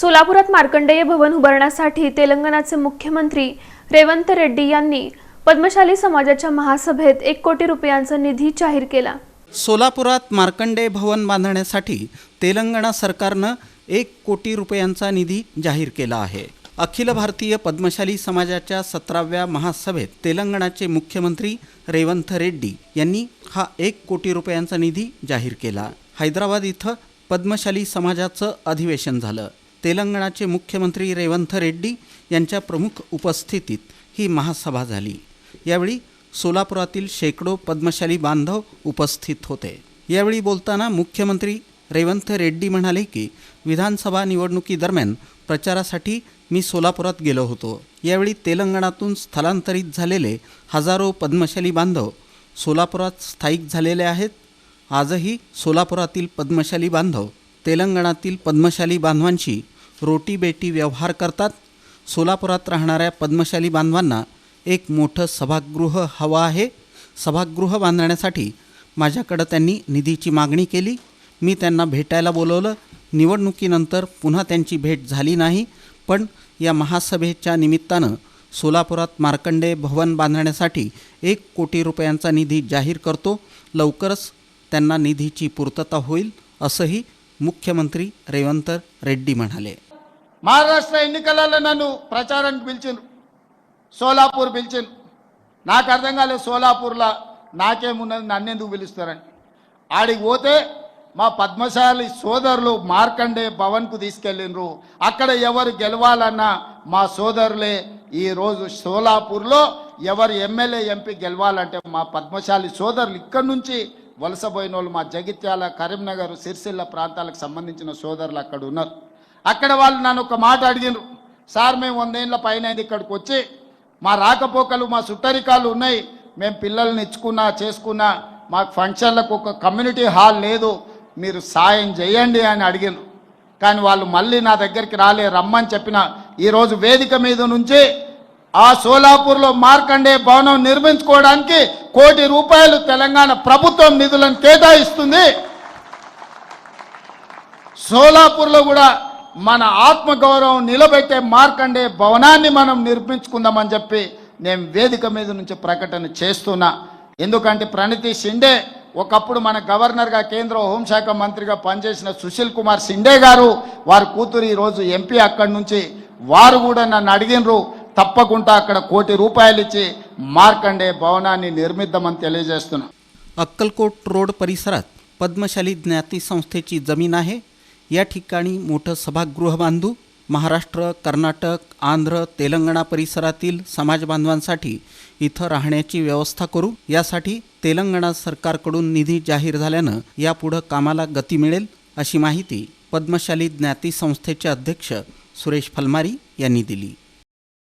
सोलापुरात मार्कंडेय भवन उभारण्यासाठी तेलंगणाचे मुख्यमंत्री रेवंत रेड्डी यांनी पद्मशाली समाजाच्या महासभेत एक कोटी रुपयांचा निधी जाहीर केला. सोलापुरात मार्कंडेय भवन बांधण्यासाठी तेलंगणा सरकारनं एक कोटी रुपयांचा निधी जाहीर केला आहे. अखिल भारतीय पद्मशाली समाजाच्या सतराव्या महासभेत तेलंगणाचे मुख्यमंत्री रेवंत रेड्डी यांनी हा एक कोटी रुपयांचा निधी जाहीर केला. हैदराबाद इथं पद्मशाली समाजाचं अधिवेशन झालं. तेलंगणाचे मुख्यमंत्री रेवंथ रेड्डी यांच्या प्रमुख उपस्थितीत ही महासभा झाली. यावेळी सोलापुरातील शेकडो पद्मशाली बांधव उपस्थित होते. यावेळी बोलताना मुख्यमंत्री रेवंत रेड्डी म्हणाले की विधानसभा निवडणुकीदरम्यान प्रचारासाठी मी सोलापुरात गेलो होतो. यावेळी तेलंगणातून स्थलांतरित झालेले हजारो पद्मशाली बांधव सोलापुरात स्थायिक झालेले आहेत. आजही सोलापुरातील पद्मशाली बांधव तेलंगणातील पद्मशाली बांधवांशी रोटी बेटी व्यवहार करतात. सोलापुरात राहणाऱ्या पद्मशाली बांधवांना एक मोठं सभागृह हवं आहे. सभागृह बांधण्यासाठी माझ्याकडं त्यांनी निधीची मागणी केली. मी त्यांना भेटायला बोलवलं. निवडणुकीनंतर पुन्हा त्यांची भेट झाली नाही. पण या महासभेच्या निमित्तानं सोलापुरात मार्कंडेय भवन बांधण्यासाठी एक कोटी रुपयांचा निधी जाहीर करतो. लवकरच त्यांना निधीची पूर्तता होईल असंही ముఖ్యమంత్రి రేవంత్ రెడ్డి మనలే. మహారాష్ట్ర ఎన్నికలలో నన్ను ప్రచారానికి పిలిచిను సోలాపూర్ పిలిచిను నాకు అర్థం కాలేదు సోలాపూర్లో నాకేమున్నది నన్నెందుకు పిలుస్తారని. ఆడికి పోతే మా పద్మశాలి సోదరులు మార్కండే భవన్కు తీసుకెళ్ళిండ్రు. అక్కడ ఎవరు గెలవాలన్నా మా సోదరులే ఈరోజు సోలాపూర్లో ఎవరు ఎమ్మెల్యే ఎంపీ గెలవాలంటే మా పద్మశాలి సోదరులు ఇక్కడి నుంచి వలసపోయిన వాళ్ళు మా జగిత్యాల కరీంనగర్ సిరిసిల్ల ప్రాంతాలకు సంబంధించిన సోదరులు అక్కడ ఉన్నారు. అక్కడ వాళ్ళు నన్ను ఒక మాట అడిగినారు సార్ మేము వందేళ్ళ పైన ఇక్కడికి వచ్చి మా రాకపోకలు మా సుట్టరికాలు ఉన్నాయి. మేము పిల్లల్ని ఇచ్చుకున్నా చేసుకున్నా మాకు ఫంక్షన్లకు ఒక కమ్యూనిటీ హాల్ లేదు. మీరు సాయం చేయండి అని అడిగినారు కానీ వాళ్ళు మళ్ళీ నా దగ్గరికి రాలే రమ్మని చెప్పిన. ఈరోజు వేదిక మీద నుంచి ఆ సోలాపూర్లో మార్కండే భవనం నిర్మించుకోవడానికి కోటి రూపాయలు తెలంగాణ ప్రభుత్వం నిధులను కేటాయిస్తుంది. సోలాపూర్లో కూడా మన ఆత్మగౌరవం నిలబెట్టే మార్కండే భవనాన్ని మనం నిర్మించుకుందామని చెప్పి నేను వేదిక మీద నుంచి ప్రకటన చేస్తున్నా. ఎందుకంటే ప్రణతి షిండే ఒకప్పుడు మన గవర్నర్గా కేంద్ర హోంశాఖ మంత్రిగా పనిచేసిన సుశీల్ కుమార్ షిండే గారు వారి కూతురు ఈరోజు ఎంపీ అక్కడి నుంచి వారు కూడా నన్ను అడిగినరు తప్పకుండా అక్కడ కోటి రూపాయలు ఇచ్చి మార్కండే భవనాన్ని నిర్మిద్దామని తెలియజేస్తున్నా अक्कलकोट रोड परिसरात पद्मशाली ज्ञाती संस्थेची जमीन आहे या ठिकाणी मोठं सभागृह बांधू महाराष्ट्र कर्नाटक आंध्र तेलंगणा परिसरातील समाज बांधवांसाठी इथं राहण्याची व्यवस्था करू यासाठी तेलंगणा सरकारकडून निधी जाहीर झाल्यानं यापुढं कामाला गती मिळेल अशी माहिती पद्मशाली ज्ञाती संस्थेचे अध्यक्ष सुरेश फलमारी यांनी दिली